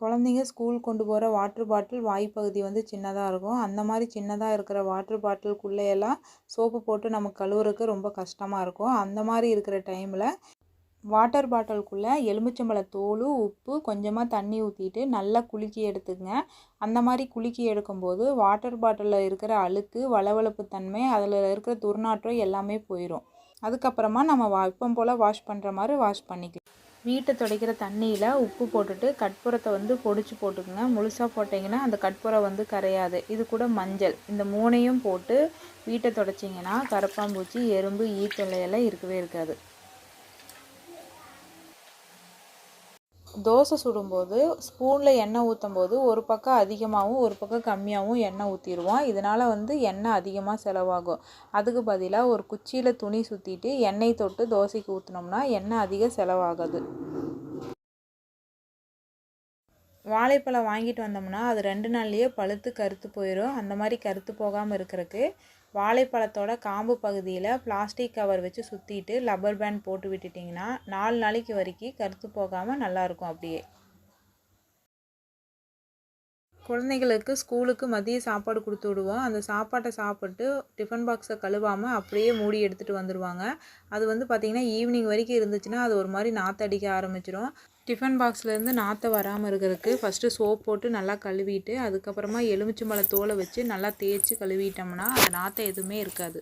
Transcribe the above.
குழந்தைங்க ஸ்கூல் கொண்டு போகிற வாட்ரு பாட்டில் வாய்ப்பகுதி வந்து சின்னதாக இருக்கும். அந்த மாதிரி சின்னதாக இருக்கிற வாட்ரு பாட்டிலுக்குள்ளேயெல்லாம் சோப்பு போட்டு நம்ம கழுவுறதுக்கு ரொம்ப கஷ்டமாக இருக்கும். அந்த மாதிரி இருக்கிற டைமில் வாட்டர் பாட்டிலுக்குள்ளே எலுமிச்சம்பழ தோல் உப்பு கொஞ்சமாக தண்ணி ஊற்றிட்டு நல்லா குலுக்கி எடுத்துக்கங்க. அந்த மாதிரி குலுக்கி எடுக்கும்போது வாட்டர் பாட்டிலில் இருக்கிற அழுக்கு வளவளப்பு தன்மை அதில் இருக்கிற துர்நாற்றம் எல்லாமே போயிடும் அதுக்கப்புறமா நம்ம வா போல் வாஷ் பண்ணுற மாதிரி வாஷ் பண்ணிக்கலாம். வீட்டை துடைக்கிற தண்ணியில் உப்பு போட்டுட்டு கற்பூரத்தை வந்து பொடிச்சு போட்டுக்கோங்க. முழுசாக போட்டிங்கன்னா அந்த கற்பூரம் வந்து கரையாது. இது கூட மஞ்சள். இந்த மூணையும் போட்டு வீட்டை துடைச்சிங்கன்னா கரப்பாம்பூச்சி எறும்பு ஈ தொல்லையெல்லாம் இருக்கவே இருக்காது. தோசை சுடும்போது ஸ்பூனில் எண்ணெய் ஊற்றும் போது ஒரு பக்கம் அதிகமாகவும் ஒரு பக்கம் கம்மியாகவும் எண்ணெய் ஊற்றிடுவோம் இதனால் வந்து எண்ணெய் அதிகமாக செலவாகும். அதுக்கு பதிலாக ஒரு குச்சியில் துணி சுற்றிட்டு எண்ணெய் தொட்டு தோசைக்கு ஊற்றினோம்னா எண்ணெய் அதிகம் செலவாகாது. வாழைப்பழம் வாங்கிட்டு வந்தோம்னா அது ரெண்டு நாள்லேயே பழுத்து கருத்து போயிடும் அந்த மாதிரி கருத்து போகாமல் இருக்கிறதுக்கு வாழைப்பழத்தோட காம்பு பகுதியில் பிளாஸ்டிக் கவர் வச்சு சுற்றிட்டு லப்பர் பேண்ட் போட்டு விட்டுட்டிங்கன்னா நாலு நாளைக்கு வரைக்கும் கருத்து போகாமல் நல்லாயிருக்கும் அப்படியே. குழந்தைகளுக்கு ஸ்கூலுக்கு மதிய சாப்பாடு கொடுத்து விடுவோம். அந்த சாப்பாட்டை சாப்பிட்டு டிஃபன் பாக்ஸை கழுவாமல் அப்படியே மூடி எடுத்துகிட்டு வந்துடுவாங்க அது வந்து பார்த்திங்கன்னா ஈவினிங் வரைக்கும் இருந்துச்சுன்னா அது ஒரு மாதிரி நாற்றடிக்க ஆரம்பிச்சிடும் டிஃபன் பாக்ஸ்லேருந்து நாற்றை வராமல் இருக்கிறதுக்கு ஃபஸ்ட்டு சோப் போட்டு நல்லா கழுவிட்டு அதுக்கப்புறமா எலுமிச்சம்பழ தோலை வச்சு நல்லா தேய்ச்சி கழுவிட்டோம்னா அந்த நாற்றம் எதுவுமே இருக்காது.